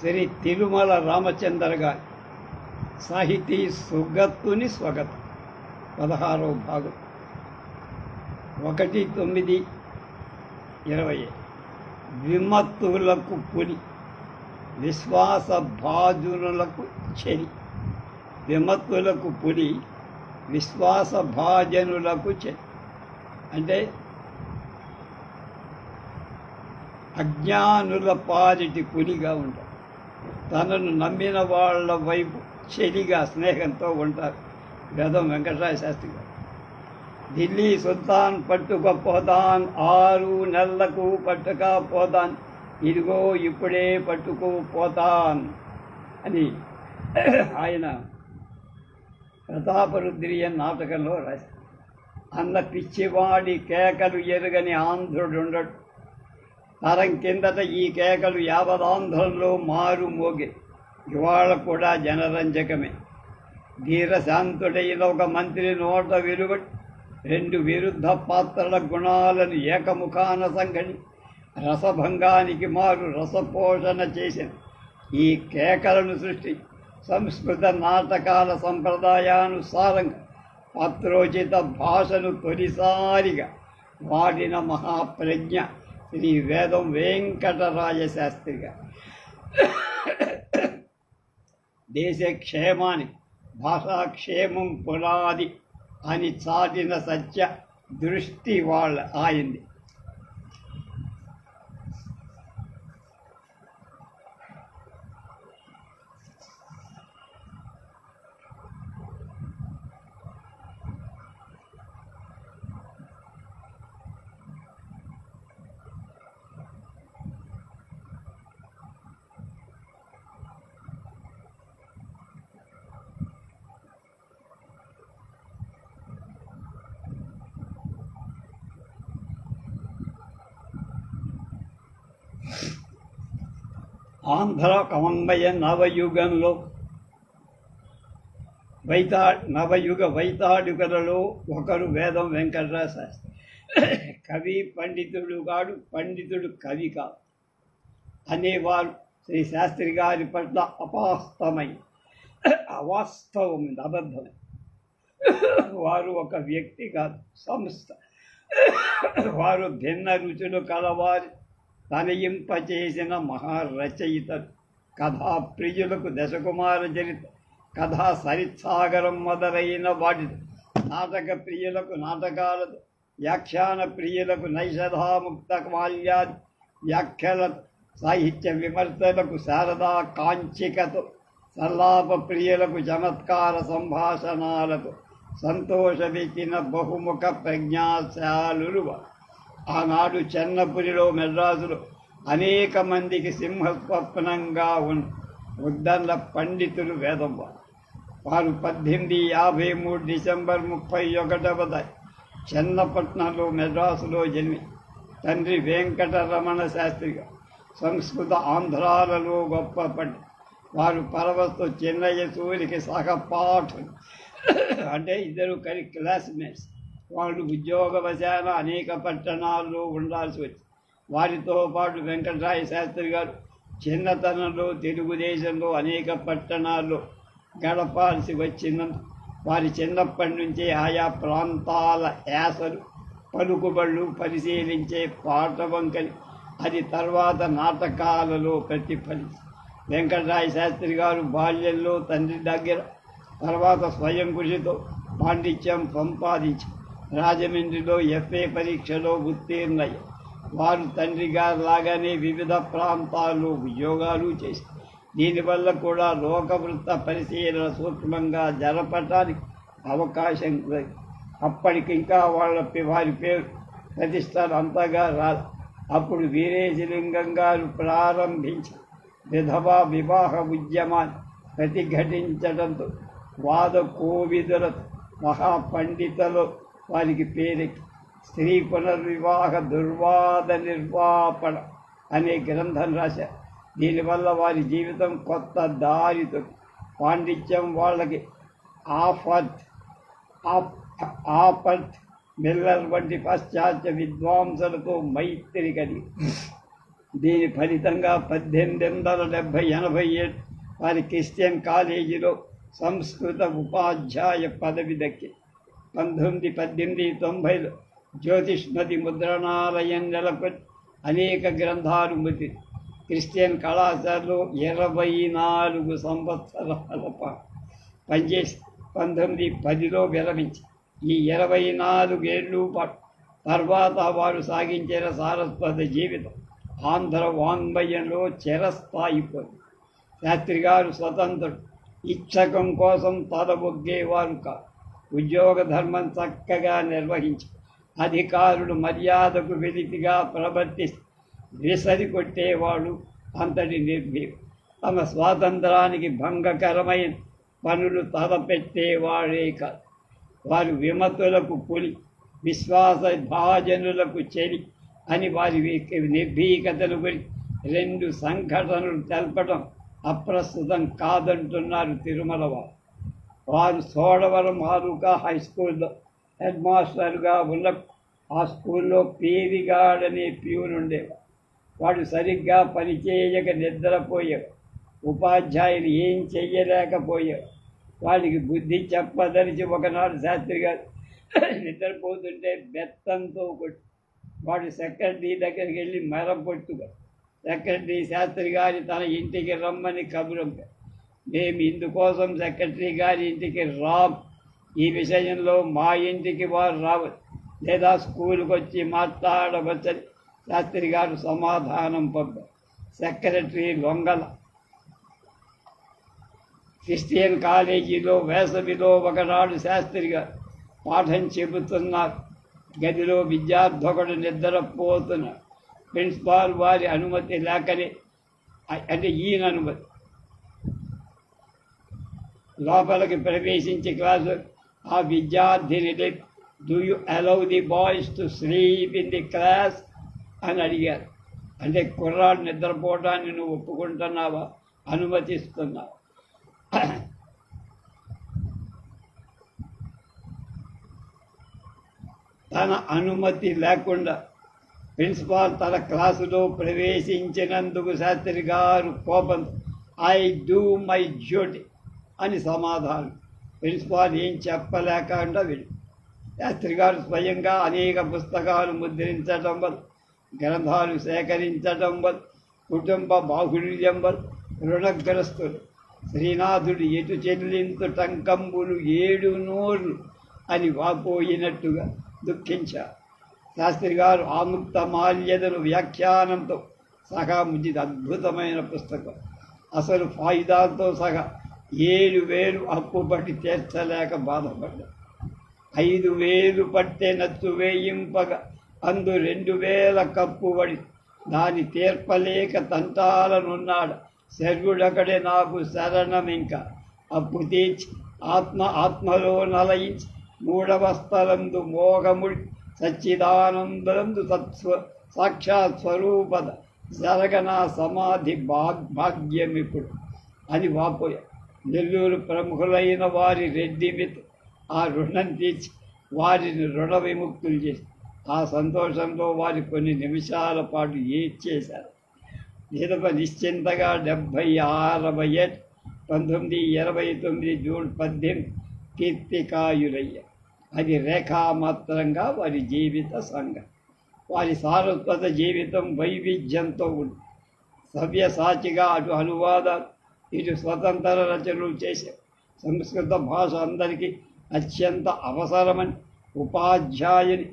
శ్రీ తిరుమల రామచంద్ర గారి సాహితీ సుగత్తుని స్వగతం. పదహారవ భాగం. ఒకటి తొమ్మిది ఇరవై విమత్తులకు పులి విశ్వాస భాజనులకు చెరి. విమత్తులకు పులి విశ్వాస భాజనులకు చెరి. అంటే అజ్ఞానుల పాలిటి పులిగా ఉంటారు. తనను నమ్మిన వాళ్ళ వైపు చెలిగా స్నేహంతో ఉంటారు. వేదం వెంకటరాయ శాస్త్రి గారు. ఢిల్లీ సుల్తాన్ పట్టుకపోదాన్ ఆరు నెలలకు పట్టుకపోదాన్ ఇదిగో ఇప్పుడే పట్టుకుపోతాన్ అని ఆయన ప్రతాపరుద్రియ నాటకంలో రాశారు. అన్న పిచ్చివాడి కేకలు ఎరుగని ఆంధ్రుడుండడు. తరం కిందట ఈ కేకలు యావదాంధ్రంలో మారు మోగే. ఇవాళ కూడా జనరంజకమే. ధీరశాంతుడైన ఒక మంత్రి నోట వెలువడి రెండు విరుద్ధ పాత్రల గుణాలను ఏకముఖాన సంఘని రసభంగానికి మారు రసపోషణ చేసిన ఈ కేకలను సృష్టి సంస్కృత నాటకాల సంప్రదాయానుసారంగా పాత్రోచిత భాషను తొలిసారిగా వాడిన మహాప్రజ్ఞ శ్రీ వేదం వెంకటరాయ శాస్త్రిగా దేశ క్షేమాన్ని భాషాక్షేమం పునాది అని చాటిన సత్య దృష్టి వాళ్ళ ఆయింది. ఆంధ్ర కమంబయ నవయుగంలో వైతా నవయుగ వైతాడుగలలో ఒకరు వేదం వెంకటరాయ శాస్త్రి కవి పండితుడు కాడు పండితుడు కవి కాదు. అనేవారు శ్రీ శాస్త్రి గారి పట్ల అపాస్తమై అవాస్తవం అబద్ధం వారు ఒక వ్యక్తి కాదు సంస్థ. వారు భిన్న రుచులు కలవారు. తనయింపచేసిన మహారచయిత కథా ప్రియులకు దశకుమార చరిత కథా సరిత్సాగరం మొదలైన వాటి నాటక ప్రియులకు నాటకాలతో వ్యాఖ్యాన ప్రియులకు నైషధాముక్త మాల్యా వ్యాఖ్యల సాహిత్య విమర్శలకు శారదా కాంచికతో సల్లాప ప్రియులకు చమత్కార సంభాషణాలకు సంతోషమిచ్చిన బహుముఖ ప్రజ్ఞాశాలురు ఆనాడు చెన్నపురిలో మెడ్రాసులో అనేక మందికి సింహస్వప్నంగా ఉన్న ఉద్దండ పండితులు వేదం వారు పద్దెనిమిది యాభై మూడు డిసెంబర్ ముప్పై ఒకటవ చెన్నపట్నంలో మెడ్రాసులో జన్మి. తండ్రి వెంకటరమణ శాస్త్రిగా సంస్కృత ఆంధ్రాలలో గొప్ప పండి వారు పరవస్తు చిన్నయ్య సూరికి సహపాఠులు. అంటే ఇద్దరు కలి క్లాస్మేట్స్. వాళ్ళు ఉద్యోగవశాన అనేక పట్టణాల్లో ఉండాల్సి వచ్చింది. వారితో పాటు వెంకటరాయ శాస్త్రి గారు చిన్నతనంలో తెలుగుదేశంలో అనేక పట్టణాల్లో గడపాల్సి వచ్చిన వారి చిన్నప్పటి నుంచే ఆయా ప్రాంతాల యాసలు పలుకుబళ్ళు పరిశీలించే పాటవంకని అది తర్వాత నాటకాలలో ప్రతిఫలించి వెంకటరాయ శాస్త్రి గారు బాల్యంలో తండ్రి దగ్గర తర్వాత స్వయం కృషితో పాండిత్యం సంపాదించారు. రాజమండ్రిలో ఎఫ్ఏ పరీక్షలో ఉత్తీర్ణయ్యారు వారు తండ్రి గారు లాగానే వివిధ ప్రాంతాల్లో ఉద్యోగాలు చేసి దీనివల్ల కూడా లోకవృత్త పరిశీలన సూక్ష్మంగా జరపటానికి అవకాశం కలిగి అప్పటికి ఇంకా వాళ్ళ వారి పేరు ప్రతిష్టలు అంతగా రాదు అప్పుడు వీరేశలింగం గారు ప్రారంభించి విధవా వివాహ ఉద్యమాన్ని ప్రతిఘటించడంతో వాద కోవిదుల మహాపండితలో వారికి పేరెక్కి స్త్రీ పునర్వివాహ దుర్వాద నిర్వాపణ అనే గ్రంథం రాశారు. దీనివల్ల వారి జీవితం కొత్త దారితో పాండిత్యం వాళ్ళకి ఆఫర్ట్ ఆప్- మిల్లర్ వంటి పాశ్చాత్య విద్వాంసులతో మైత్రి కలిగి దీని ఫలితంగా పద్దెనిమిది వందల డెబ్భై ఎనభై ఏడు వారి క్రిస్టియన్ కాలేజీలో సంస్కృత ఉపాధ్యాయ పదవి దక్కింది. పంతొమ్మిది పద్దెనిమిది తొంభైలో జ్యోతిష్మతి ముద్రణాలయం నెలకు అనేక గ్రంథాలు ముద్రి క్రిస్టియన్ కళాశాలలో ఇరవై నాలుగు సంవత్సరాల పాటు పనిచేసి పంతొమ్మిది పదిలో విరమించి ఈ ఇరవై నాలుగేళ్ళు పాటు తర్వాత వారు సాగించిన సారస్వత జీవితం ఆంధ్ర వాంగ్మయంలో చిరస్థాయిపోయింది. శాస్త్రి గారు స్వతంత్రుడు. ఇచ్చకం కోసం తలబొగ్గేవారు కాదు. ఉద్యోగ ధర్మం చక్కగా నిర్వహించి. అధికారులు మర్యాదకు వెలితిగా ప్రవర్తిస్తూ విసరి కొట్టేవాడు అంతటి నిర్భీడు తమ స్వాతంత్రానికి భంగకరమైన పనులు తలపెట్టేవాడే కాదు. వారు విమతులకు పులి విశ్వాస భాజనులకు చెలి అని వారి నిర్భీకతలు నిర్భీకతను గురించి రెండు సంఘటనలు తెలపడం అప్రస్తుతం కాదంటున్నారు తిరుమల వారు వారు సోడవరం ఆరుగా హై స్కూల్లో హెడ్ మాస్టర్గా ఉన్న ఆ స్కూల్లో పేరిగాడనే ప్యూన్ ఉండేవాడు. వాడు సరిగ్గా పనిచేయక నిద్రపోయాడు ఉపాధ్యాయులు ఏం చెయ్యలేకపోయాడు వాడికి బుద్ధి చెప్పదలిచి ఒకనాడు శాస్త్రి గారు నిద్రపోతుంటే బెత్తంతో కొట్టి వాడు సెక్రటరీ దగ్గరికి వెళ్ళి మెరపొట్టుగా సెక్రటరీ శాస్త్రి గారి తన ఇంటికి రమ్మని కబురంపారు మేము ఇందుకోసం సెక్రటరీ గారి ఇంటికి రాం. ఈ విషయంలో మా ఇంటికి వారు రావచ్చు లేదా స్కూల్కి వచ్చి మాట్లాడవచ్చని శాస్త్రి గారు సమాధానం పంపారు సెక్రటరీ లొంగల. క్రిస్టియన్ కాలేజీలో వేసవిలో ఒకనాడు శాస్త్రి గారు పాఠం చెబుతున్నారు. గదిలో విద్యార్థుడు నిద్రపోతున్నాడు ప్రిన్సిపాల్ వారి అనుమతి లేకనే అంటే ఈయన అనుమతి. లోపలికి ప్రవేశించి క్లాసు ఆ విద్యార్థిని do you allow the boys to sleep in the class అని అడిగారు. అంటే కుర్రాడు నిద్రపోవడాన్ని నువ్వు ఒప్పుకుంటున్నావా? అనుమతిస్తున్నావా. తన అనుమతి లేకుండా ప్రిన్సిపాల్ తన క్లాసులో ప్రవేశించినందుకు శాస్త్రి గారు కోపం ఐ డూ మై డ్యూటీ అని సమాధానం. ప్రిన్సిపాల్ ఏం చెప్పలేకుండా వెళ్ళి శాస్త్రి గారు స్వయంగా అనేక పుస్తకాలు ముద్రించటం వల్ల గ్రంథాలు సేకరించటం వల్ల కుటుంబ బాహుళ్యం వల్ల రుణగ్రస్తులు. శ్రీనాథుడు ఎటు చెల్లింతు టంకంబులు ఏడు నోర్లు అని వాపోయినట్టుగా దుఃఖించారు శాస్త్రి గారు ఆముక్త మాల్యదలు వ్యాఖ్యానంతో సహా ముజిది అద్భుతమైన పుస్తకం. అసలు ఫాయిదాలతో సహా ఏడు వేలు అప్పు పట్టి తీర్చలేక బాధపడ్డా. ఐదు వేలు పట్టే నత్తు వేయింపగా అందు రెండు వేల కప్పు పడి దాని తీర్పలేక తంటాలనున్నాడు. శర్వుడొకడే నాకు శరణం ఇంకా అప్పు తీర్చి ఆత్మ ఆత్మలో నలయించి మూడవ స్థలందు మోగముడి సచ్చిదానందందు తత్స్వ సాక్షాత్ స్వరూపద జరగనా సమాధి భాగ్ భాగ్యమిప్పుడు అని వాపోయా. నెల్లూరు ప్రముఖులైన వారి రెడ్డి మిత్ ఆ రుణం తీర్చి వారిని రుణ విముక్తులు చేసి ఆ సంతోషంలో వారి కొన్ని నిమిషాల పాటు ఏడ్చేశారు. నిరప నిశ్చింతగా డెబ్భై అరవై ఏడు పంతొమ్మిది ఇరవై తొమ్మిది జూన్ పద్దెనిమిది కీర్తికాయురయ్య అది రేఖామాత్రంగా వారి జీవిత సంఘం. వారి సారస్వత జీవితం వైవిధ్యంతో ఉంది. సవ్యసాచిగా అటు అనువాదాలు ఇటు స్వతంత్ర రచనలు చేసే సంస్కృత భాష అందరికీ అత్యంత అవసరమని ఉపాధ్యాయుని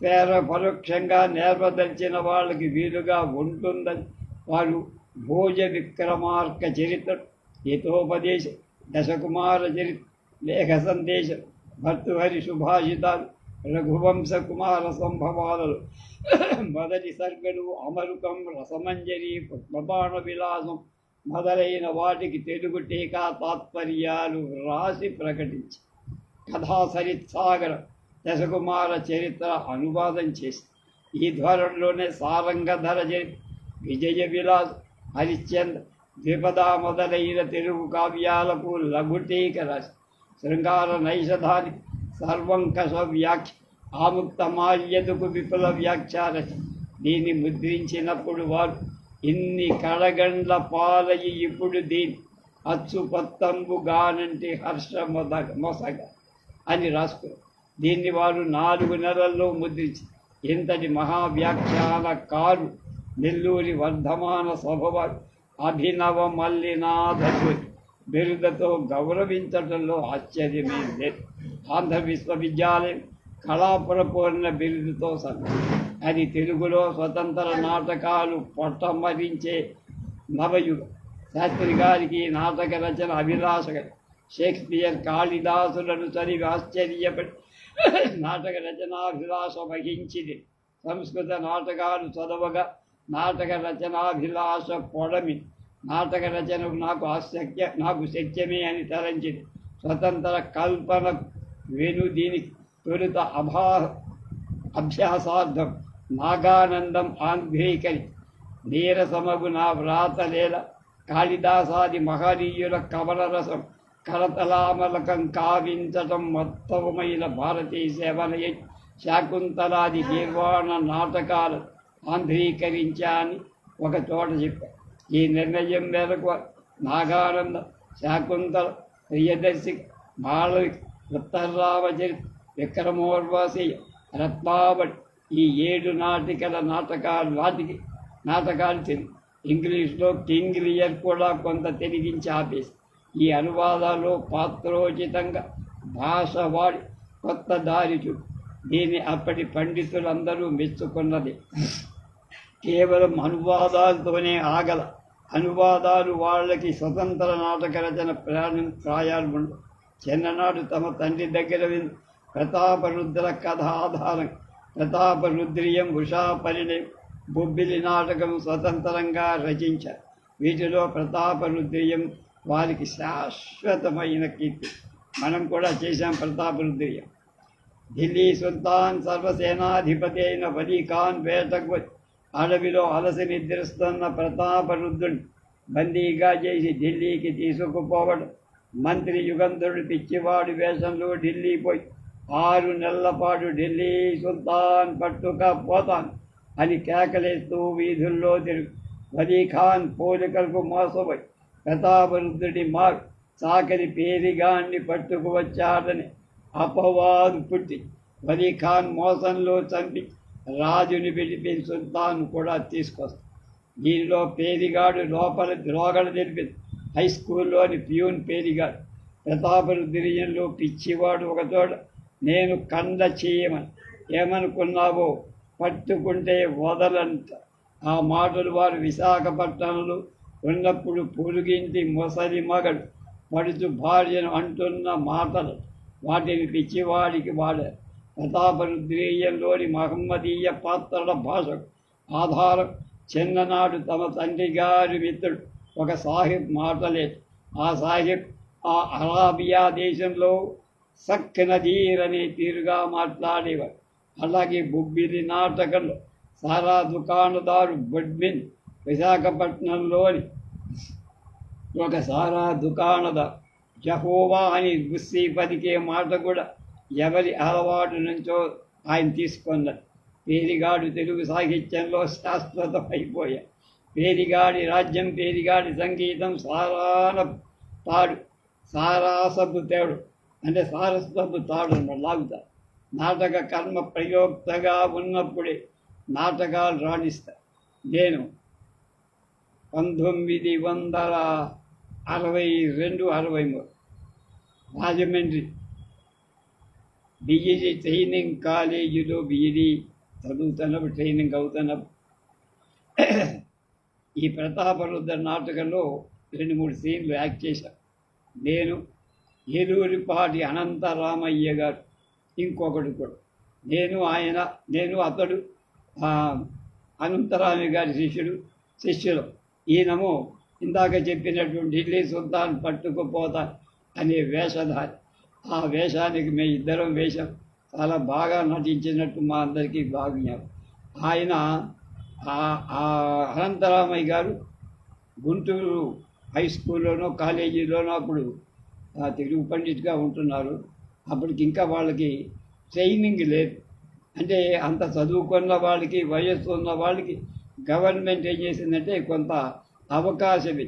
పేర పరోక్షంగా నేర్పదలిచిన వాళ్ళకి వీలుగా ఉంటుందని వారు భోజ విక్రమార్క చరిత్ర హితోపదేశ దశకుమార చరిత్ర లేఖ సందేశం భర్తృహరి సుభాషితాలు రఘువంశ కుమార సంభవాలలో మొదటి సర్గలు అమరుకం రసమంజరి పుష్పబాణ విలాసం మొదలైన వాటికి తెలుగు టీకా తాత్పర్యాలు రాసి ప్రకటించి కథా సరిత్సాగర దశకుమార చరిత్ర అనువాదం చేసి ఈ ధ్వరంలోనే సారంగధర చరిత్ర విజయ విలాస్ హరిశ్చంద్ర ద్విపద మొదలైన తెలుగు కావ్యాలకు లఘుటీక రాసి శృంగార నైషధాని సర్వంకష వ్యాఖ్య ఆముక్త మాల్యదుకు విపుల వ్యాఖ్య రచన దీన్ని ముద్రించినప్పుడు వారు ఇన్ని కడగండ్ల పాలయి ఇప్పుడు దీని. అచ్చు హర్ష మొద మొసగ అని రాసుకో దీన్ని వారు నాలుగు నెలల్లో ముద్రించి. ఇంతటి మహావ్యాఖ్యానకారు నెల్లూరి వర్ధమాన సభవారు అభినవ మల్లినాథుడి బిరుదతో గౌరవించడంలో ఆశ్చర్యమైంది ఆంధ్ర విశ్వవిద్యాలయం కళాపురపూర్ణ బిరుదుతో సహా అది తెలుగులో స్వతంత్ర నాటకాలు పొట్టమరించే నవయుగం శాస్త్రి గారికి నాటక రచన అభిలాష షేక్స్పియర్ కాళిదాసులను చదివి ఆశ్చర్యపడి నాటక రచనాభిలాష వహించింది సంస్కృత నాటకాలు చదవగా నాటక రచనాభిలాష పొడమి. నాటక రచనకు నాకు ఆసక్య నాకు సత్యమే అని తలంచింది స్వతంత్ర కల్పన వెను దీనికి తొలుత అభా అభ్యాసార్థం. నాగానందం ఆంధ్రీకరి నీరసమగు నా వ్రాతలేల కాళిదాసాది మహనీయుల కవలరసం కరతలామలకం కావించటం మత్తవమైన భారతీయ సేవలయ శాకుంతలాది నిర్వాణ నాటకాలు ఆంధ్రీకరించాని ఒక చోట చెప్పారు ఈ నిర్ణయం మేరకు నాగానంద శాకుంతల ప్రియదర్శి మాళవిక ఉత్తర్రామచరి విక్రమోర్వాసి రత్నావళి ఈ ఏడు నాటికల నాటకాలు వాటికి నాటకాలు తెలుగు ఇంగ్లీష్లో కింగ్ లియర్ కూడా కొంత తెలిగించి ఆపేసి ఈ అనువాదాలు పాత్రోచితంగా భాష వాడి కొత్త దారి చూపు. దీన్ని అప్పటి పండితులందరూ మెచ్చుకున్నది. కేవలం అనువాదాలతోనే ఆగల. అనువాదాలు వాళ్ళకి స్వతంత్ర నాటక రచన ప్రాణం ప్రాయాలు ఉండవు. చిన్ననాడు తమ తండ్రి దగ్గర ప్రతాపరుద్ర కథ ఆధారం ప్రతాపరుద్రియం ఉషా పరిణయం బొబ్బిలి నాటకం స్వతంత్రంగా రచించారు వీటిలో ప్రతాపరుద్రియం వారికి శాశ్వతమైన కీర్తి. మనం కూడా చేశాం ప్రతాపరుద్రియం. ఢిల్లీ సుల్తాన్ సర్వసేనాధిపతి అయిన వలీ ఖాన్ వేటకు అడవిలో అలసి నిద్రిస్తున్న ప్రతాపరుద్రుని బందీగా చేసి ఢిల్లీకి తీసుకుపోవడం. మంత్రి యుగంధరుడు పిచ్చివాడు వేషంలో ఢిల్లీ పోయి ఆరు నెలల పాటు ఢిల్లీ సుల్తాన్ పట్టుకపోతాను అని కేకలేస్తూ వీధుల్లో తిరుగు. వలీ ఖాన్ పోలికలకు మోసపోయి ప్రతాపరుద్ధుడి మారు. సాకరి పేరిగాన్ని పట్టుకు వచ్చాడని అపవాదు పుట్టి వలీ ఖాన్ మోసంలో చంపి రాజుని పిలిపి సుల్తాన్ కూడా తీసుకొస్తాడు దీనిలో పేరిగాడు లోపల ద్రోగలు తెలిపింది హై స్కూల్లోని ప్యూన్ పేరిగాడు. ప్రతాపరుద్రియంలో పిచ్చివాడు ఒకచోట నేను కంద చేయమని. ఏమనుకున్నావో పట్టుకుంటే వదలంట. ఆ మాటలు వారు విశాఖపట్నంలో ఉన్నప్పుడు పొరుగింటి మొసలి మగడు. పడుచు భార్యను అంటున్న మాటలు వాటిని పిచ్చివాడికి వాడారు ప్రతాపరుద్రీయంలోని మహమ్మదీయ పాత్రల భాషకు ఆధారం చిన్ననాడు తమ తండ్రి గారి మిత్రుడు. ఒక సాహిబ్ మాటలేదు. ఆ సాహిబ్ ఆ అరాబియా దేశంలో సక్ నదీర్ తీరుగా మాట్లాడేవారు. అలాగే బుబ్బిలి నాటకంలో సారా దుకాణదారు బడ్మిన్ విశాఖపట్నంలోని ఒక సారా దుకాణదారు జహోవా అని గుస్సీ పలికే మాట కూడా ఎవరి అలవాటు నుంచో ఆయన తీసుకున్నారు పేరిగాడు తెలుగు సాహిత్యంలో శాశ్వతం అయిపోయా పేరిగాడి రాజ్యం పేరిగాడి సంగీతం సారాన పాడు. సారాసపు తేడు అంటే సారస్వపు తాడు లాగుతా లాగుతారు. నాటక కర్మ ప్రయోక్తగా ఉన్నప్పుడే నాటకాలు రాణిస్తారు నేను పంతొమ్మిది వందల అరవై రెండు అరవై మూడు రాజమండ్రి బిఈడి ట్రైనింగ్ కాలేజీలో బిఈడి చదువుతున్నప్పుడు ట్రైనింగ్ అవుతున్నప్పుడు ఈ ప్రతాపరుద్ర నాటకంలో రెండు మూడు సీన్లు యాక్ట్ చేశాను. నేను ఏలూరిపాటి అనంతరామయ్య గారు ఇంకొకడు కూడా. నేను ఆయన నేను అతడు అనంతరామయ్య గారి శిష్యుడు శిష్యులు. ఈయనము ఇందాక చెప్పినటువంటి ఢిల్లీ సుల్తాన్ పట్టుకుపోతా అనే వేషధారి. ఆ వేషానికి మేము ఇద్దరం వేషం. చాలా బాగా నటించినట్టు మా అందరికీ భాగ్యం ఆయన అనంతరామయ్య గారు గుంటూరు హై స్కూల్లోనో కాలేజీలోనో అప్పుడు తెలుగు పండిట్గా ఉంటున్నారు. అప్పటికి ఇంకా వాళ్ళకి ట్రైనింగ్ లేదు. అంటే అంత చదువుకున్న వాళ్ళకి వయస్సు ఉన్న వాళ్ళకి గవర్నమెంట్ ఏం చేసిందంటే కొంత అవకాశం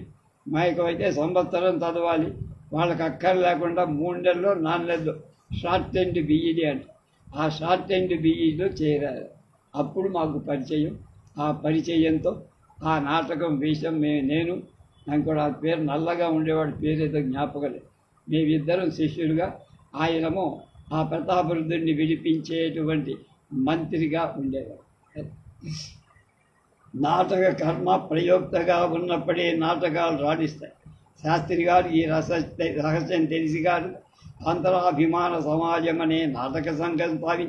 మాకు అయితే సంవత్సరం చదవాలి. వాళ్ళకి అక్కర్ లేకుండా మూడు నెలలు నాలుగు నెలలు షార్ట్ అండ్ బీఈడి అంట. ఆ షార్ట్ అండ్ బీఈడిలో చేరారు. అప్పుడు మాకు పరిచయం. ఆ పరిచయంతో ఆ నాటకం విషయం మే నేను నాకు కూడా ఆ పేరు నల్లగా ఉండేవాడు పేరు ఏదో జ్ఞాపకం లేదు. మేమిద్దరం శిష్యులుగా ఆయనము ఆ ప్రతాపరుద్రుడిని విడిపించేటువంటి మంత్రిగా ఉండేవారు. నాటక కర్మ ప్రయోక్తగా ఉన్నప్పుడే నాటకాలు రాణిస్తాయి. శాస్త్రి గారు ఈ రహస్ రహస్యం తెలిసి గారు అంతరాభిమాన సమాజం అనే నాటక సంఘం స్థాపి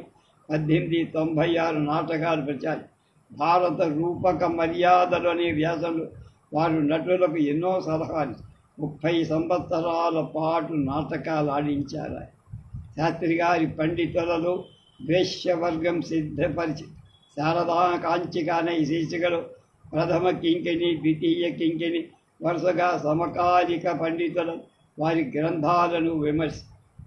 పద్దెనిమిది తొంభై ఆరు నాటకాలు ప్రచారం. భారత రూపక మర్యాదలు అనే వ్యాసంలో వారు నటులకు ఎన్నో సలహాలు ముప్పై సంవత్సరాల పాటు నాటకాలు ఆడించారు శాస్త్రి గారి పండితులలో వేశ్యవర్గం సిద్ధపరిచి శారదా కాంచికానే శీర్షికలు ప్రథమ కింకిణి ద్వితీయ కింకిణి వరుసగా సమకాలిక పండితులు వారి గ్రంథాలను విమర్శ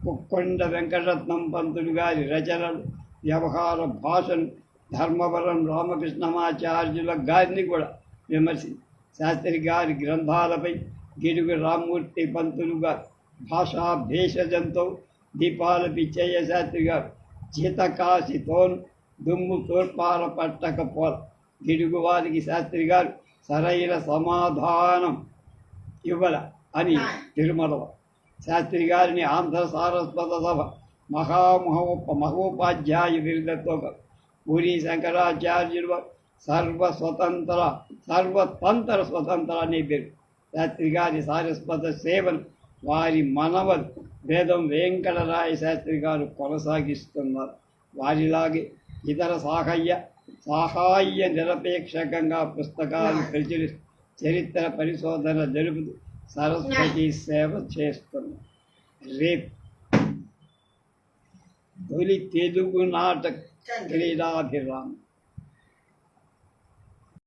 కుక్కొండ వెంకటరత్నం పంతులు గారి రచనలు వ్యవహార భాషను ధర్మవరం రామకృష్ణమాచార్యుల గారిని కూడా విమర్శి శాస్త్రి గారి గ్రంథాలపై గిడుగు రామ్మూర్తి పంతులు గారు భాషా భేషజంతో దీపాల పిచ్చయ్య శాస్త్రి గారు జీతకాశితోన్ దుమ్ము తోర్పాల పట్టకపోల గిడుగు వారికి శాస్త్రి గారు సరైన సమాధానం ఇవ్వల అని తిరుమలలో శాస్త్రి గారిని ఆంధ్ర సారస్వత సభ మహామహోప మహోపాధ్యాయ బిరుదతో పూరి శంకరాచార్యులు వారు సర్వ స్వతంత్ర సర్వతంత్ర స్వతంత్ర అనే పేరు శాస్త్రి గారి సారస్వత సేవను వారి మనవలు వేదం వెంకటరాయ శాస్త్రి గారు కొనసాగిస్తున్నారు వారిలాగే ఇతర సాహయ్య సహాయ నిరపేక్షకంగా పుస్తకాలు ప్రచురి చరిత్ర పరిశోధన జరుపుతూ సరస్వతి సేవ చేస్తున్నారు రేపు తొలి తెలుగు నాటక క్రీడాభిరామం